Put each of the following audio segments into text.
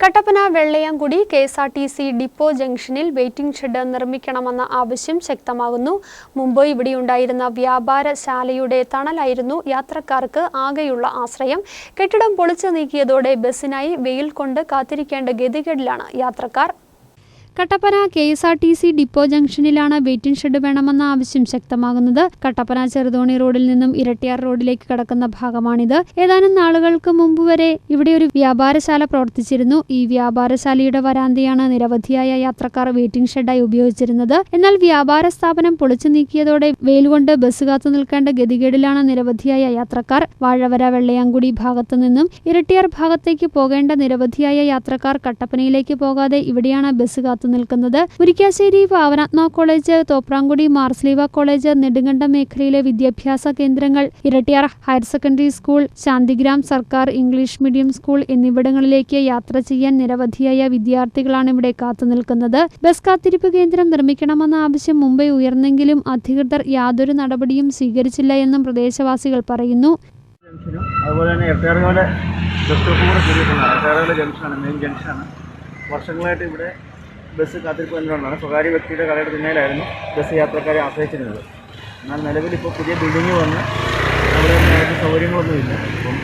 Kattappana Vellayamkudi K S R T C depot ജംഗ്ഷനിൽ waiting shed നിർമ്മിക്കണമെന്ന ആവശ്യം ശക്തമാകുന്നു മുമ്പ് ഇവിടെയുണ്ടായിരുന്ന വ്യാപാരശാലയുടെ തണലായിരുന്നു യാത്രക്കാർക്ക് ആകെയുള്ള ആശ്രയം. കെട്ടിടം പൊളിച്ചു നീക്കിയതോടെ ബസ്സിനായി വെയിൽ കൊണ്ട് കാത്തിരിക്കേണ്ട ഗതികേടിലാണ് യാത്രക്കാർ. Kattappana K S R T C depot ജംഗ്ഷനിലാണ് waiting shed വേണമെന്ന ആവശ്യം ശക്തമാകുന്നത്. കട്ടപ്പന ചെറുതോണി റോഡിൽ നിന്നും ഇരട്ടിയാർ റോഡിലേക്ക് കടക്കുന്ന ഭാഗമാണിത്. ഏതാനും നാളുകൾക്ക് മുമ്പ് വരെ ഇവിടെ ഒരു വ്യാപാരശാല പ്രവർത്തിച്ചിരുന്നു. ഈ വ്യാപാരശാലയുടെ വരാന്തയാണ് നിരവധിയായ യാത്രക്കാർ വെയിറ്റിംഗ് ഷെഡായി ഉപയോഗിച്ചിരുന്നത്. എന്നാൽ വ്യാപാര സ്ഥാപനം പൊളിച്ചു നീക്കിയതോടെ വെയിൽ കൊണ്ട് ബസ് കാത്തു നിൽക്കേണ്ട ഗതികേടിലാണ് നിരവധിയായ യാത്രക്കാർ. വാഴവര വെള്ളയാങ്കുടി ഭാഗത്തു നിന്നും ഇരട്ടിയാർ ഭാഗത്തേക്ക് പോകേണ്ട നിരവധിയായ യാത്രക്കാർ കട്ടപ്പനയിലേക്ക് പോകാതെ ഇവിടെയാണ് ബസ് കാത്തു നിൽക്കുന്നത്. മുരിക്കാശ്ശേരി പാവനാത്മ കോളേജ് തോപ്രാങ്കുടി മാർസ്ലീവ കോളേജ് നെടുങ്കണ്ടം മേഖലയിലെ വിദ്യാഭ്യാസ കേന്ദ്രങ്ങൾ Irattayar higher secondary school Shantigram സർക്കാർ ഇംഗ്ലീഷ് മീഡിയം സ്കൂൾ എന്നിവിടങ്ങളിലേക്ക് യാത്ര ചെയ്യാൻ നിരവധിയായ വിദ്യാർത്ഥികളാണ് ഇവിടെ കാത്തുനിൽക്കുന്നത് ബസ് കാത്തിരിപ്പ് കേന്ദ്രം നിർമ്മിക്കണമെന്ന ആവശ്യം മുംബൈ ഉയർന്നെങ്കിലും അധികൃതർ യാതൊരു നടപടിയും സ്വീകരിച്ചില്ല എന്നും പ്രദേശവാസികൾ പറയുന്നു. അതുപോലെ തന്നെ എട്ടേറുകാട് ബസ് സ്റ്റോപ്പും കൂടെ കൂടിയിട്ടുണ്ട്. എട്ടേറുകാട് ജംഗ്ഷനാണ് മെയിൻ ജംഗ്ഷനാണ്. വർഷങ്ങളായിട്ട് ഇവിടെ ബസ് കാത്തിരിപ്പ് കേന്ദ്രമാണ് സ്വകാര്യ വ്യക്തിയുടെ കടയുടെ പിന്നിലായിരുന്നു ബസ് യാത്രക്കാരെ ആശ്രയിച്ചിരുന്നത്. എന്നാൽ നിലവിൽ ഇപ്പോൾ പുതിയ ബിൽഡിംഗ് വന്ന് അവിടെ നേരത്തെ സൗകര്യങ്ങളൊന്നുമില്ല. അപ്പം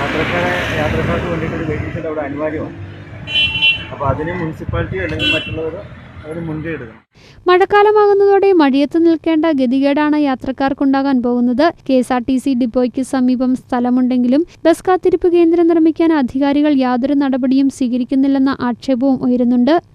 യാത്രക്കാരെ യാത്രക്കാർക്ക് വേണ്ടിയിട്ട് ഒരു വെയിറ്റിംഗ് ഷെഡ് അവിടെ അനിവാര്യമാണ്. അപ്പോൾ അതിന് മുനിസിപ്പാലിറ്റി അല്ലെങ്കിൽ മറ്റുള്ളവർ മഴക്കാലമാകുന്നതോടെ മഴയത്ത് നിൽക്കേണ്ട ഗതികേടാണ് യാത്രക്കാർക്കുണ്ടാകാൻ പോകുന്നത്. K S R T C ഡിപ്പോയ്ക്ക് സമീപം സ്ഥലമുണ്ടെങ്കിലും ബസ് കാത്തിരിപ്പ് കേന്ദ്രം നിർമ്മിക്കാൻ അധികാരികൾ യാതൊരു നടപടിയും സ്വീകരിക്കുന്നില്ലെന്ന ആക്ഷേപവും ഉയരുന്നുണ്ട്.